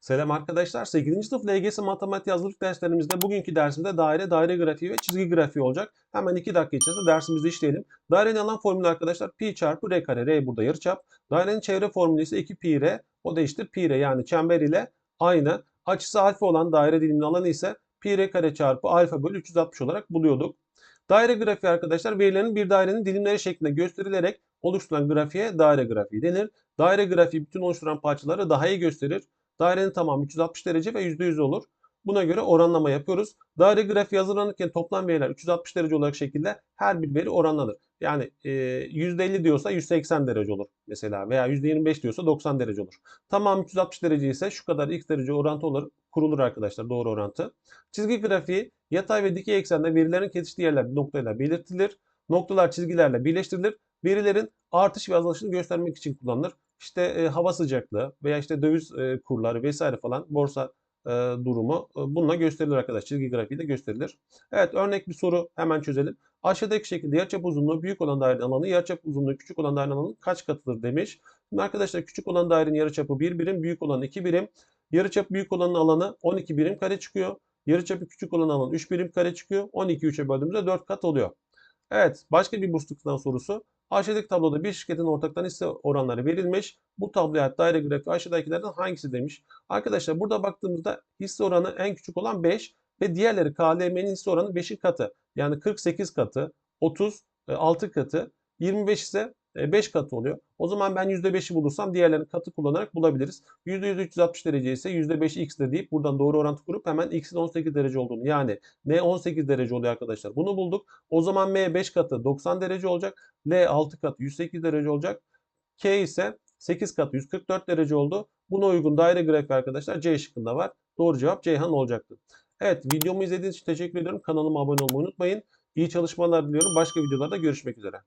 Selam arkadaşlar. 8. sınıf LGS matematik hazırlık derslerimizde bugünkü dersimizde daire, daire grafiği ve çizgi grafiği olacak. Hemen 2 dakika içerisinde dersimizi işleyelim. Dairenin alan formülü arkadaşlar pi çarpı r kare. R burada yarıçap. Dairenin çevre formülü ise 2 pi r. O da eşittir pi r yani çember ile aynı. Açısı alfa olan daire diliminin alanı ise pi r kare çarpı alfa bölü 360 olarak buluyorduk. Daire grafiği arkadaşlar verilerin bir dairenin dilimleri şeklinde gösterilerek oluşturulan grafiğe daire grafiği denir. Daire grafiği bütün oluşturan parçaları daha iyi gösterir. Dairenin tamamı 360 derece ve %100 olur. Buna göre oranlama yapıyoruz. Daire grafiği hazırlanırken toplam veriler 360 derece olarak şekilde her bir veri oranlanır. Yani e, %50 diyorsa 180 derece olur mesela veya %25 diyorsa 90 derece olur. Tamam 360 derece ise şu kadar x derece orantı olur, kurulur arkadaşlar doğru orantı. Çizgi grafiği yatay ve dikey eksende verilerin kesiştiği yerler noktayla belirtilir. Noktalar çizgilerle birleştirilir. Verilerin artış ve azalışını göstermek için kullanılır. İşte e, hava sıcaklığı veya işte döviz e, kurları vesaire falan borsa e, durumu e, bununla gösterilir arkadaşlar. Çizgi grafiği de gösterilir. Evet örnek bir soru hemen çözelim. Aşağıdaki şekilde yarıçap uzunluğu büyük olan dairenin alanı yarıçap uzunluğu küçük olan dairenin alanı kaç katıdır demiş. Şimdi arkadaşlar küçük olan dairenin yarıçapı 1 birim, büyük olan 2 birim. Yarıçap büyük olanın alanı 12 birim kare çıkıyor. Yarıçapı küçük olan alan 3 birim kare çıkıyor. 12 3'e böldüğümüzde 4 kat oluyor. Evet başka bir bursluk sınav sorusu. Aşağıdaki tabloda bir şirketin ortaktan hisse oranları verilmiş. Bu tabloya daire grafiği aşağıdakilerden hangisi demiş. Arkadaşlar burada baktığımızda hisse oranı en küçük olan 5 ve diğerleri KLM'nin hisse oranı 5'in katı. Yani 48 katı, 30 6 katı, 25 ise 5 katı oluyor. O zaman ben %5'i bulursam diğerlerini katı kullanarak bulabiliriz. %100 360 derece ise %5'i x'de deyip buradan doğru orantı kurup hemen x'in 18 derece olduğunu yani n 18 derece oluyor arkadaşlar. Bunu bulduk. O zaman m 5 katı 90 derece olacak. L 6 katı 108 derece olacak. K ise 8 katı 144 derece oldu. Buna uygun daire grafiği arkadaşlar C şıkkında var. Doğru cevap Ceyhan olacaktı. Evet videomu izlediğiniz için teşekkür ediyorum. Kanalıma abone olmayı unutmayın. İyi çalışmalar diliyorum. Başka videolarda görüşmek üzere.